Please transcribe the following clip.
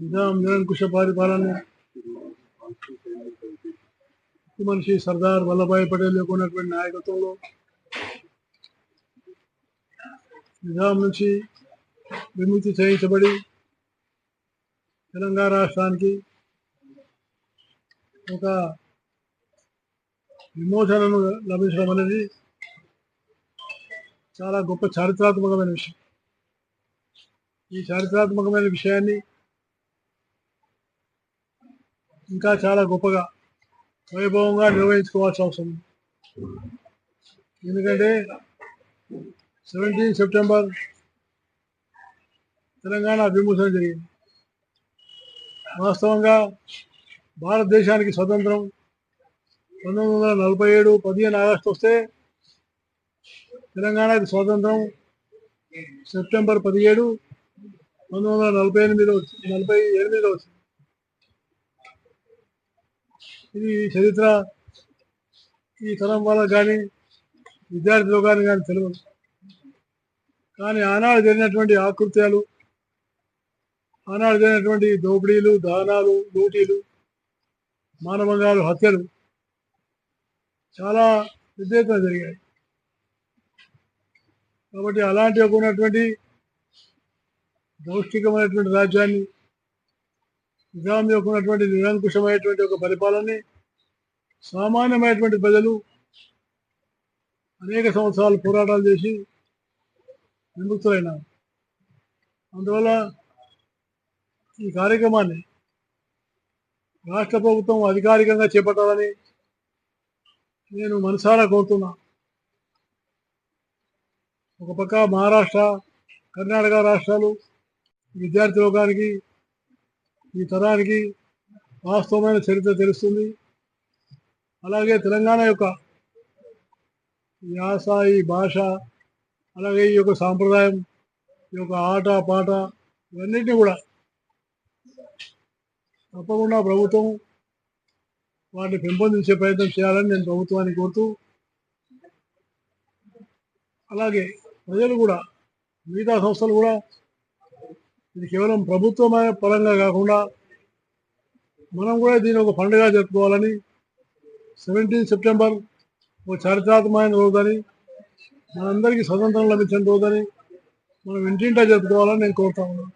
నిజాం నిరంకుశ పరిపాలన. మనిషి సర్దార్ వల్లభాయ్ పటేల్ యొక్క ఉన్నటువంటి నాయకత్వంలో. నిజాం నుంచి విముక్తి చేయించబడి తెలంగాణ రాష్ట్రానికి ఒక విమోచనను లభించడం అనేది చాలా గొప్ప చారిత్రాత్మకమైన విషయం. ఈ చారిత్రాత్మకమైన విషయాన్ని ఇంకా చాలా గొప్పగా వైభవంగా నిర్వహించుకోవాల్సిన అవసరం ఎందుకంటే సెవెంటీన్ సెప్టెంబర్ తెలంగాణ విమోచన జరిగింది. వాస్తవంగా భారతదేశానికి స్వతంత్రం పంతొమ్మిది వందల నలభై ఏడు పదిహేను ఆగస్టు వస్తే తెలంగాణకి స్వాతంత్రం సెప్టెంబర్ పదిహేడు పంతొమ్మిది వందల నలభై ఎనిమిదిలో వచ్చి- నలభై ఎనిమిదిలో వచ్చింది ఇది చరిత్ర ఈ తరం వాళ్ళకు కానీ విద్యార్థులు కానీ కానీ తెలియదు కానీ ఆనాడు జరిగినటువంటి ఆకృత్యాలు ఆనాడు జరిగినటువంటి దోపిడీలు దానాలు లూటీలు మానవంగాలు హత్యలు చాలా పెద్ద జరిగాయి. కాబట్టి అలాంటి ఒక ఉన్నటువంటి దౌష్టికమైనటువంటి రాజ్యాన్ని నిజాం యొక్క ఉన్నటువంటి నిరంకుశమైనటువంటి ఒక పరిపాలనని సామాన్యమైనటువంటి ప్రజలు అనేక సంవత్సరాలు పోరాటాలు చేసి విముక్తులైనారు అందువల్ల ఈ కార్యక్రమాన్ని రాష్ట్ర ప్రభుత్వం అధికారికంగా చేపట్టాలని నేను మనసారా కోరుతున్నా. ఒక పక్క మహారాష్ట్ర కర్ణాటక రాష్ట్రాలు విద్యార్థి లోకానికి ఈ తరానికి వాస్తవమైన చరిత్ర తెలుస్తుంది. అలాగే తెలంగాణ యొక్క యాస ఈ భాష అలాగే ఈ యొక్క సాంప్రదాయం ఈ యొక్క ఆట పాట ఇవన్నిటిని కూడా తప్పకుండా ప్రభుత్వం వాటిని పెంపొందించే ప్రయత్నం చేయాలని నేను ప్రభుత్వాన్ని కోరుతూ అలాగే ప్రజలు కూడా మిగతా సంస్థలు కూడా ఇది కేవలం ప్రభుత్వమైన పరంగా కాకుండా మనం కూడా దీన్ని ఒక పండుగ జరుపుకోవాలని సెవెంటీన్ సెప్టెంబర్ ఒక చారిత్రాత్మకమైన రోజని మనందరికీ స్వతంత్రం లభించిన రోజని మనం ఇంటింటా జరుపుకోవాలని నేను కోరుతా ఉన్నాను.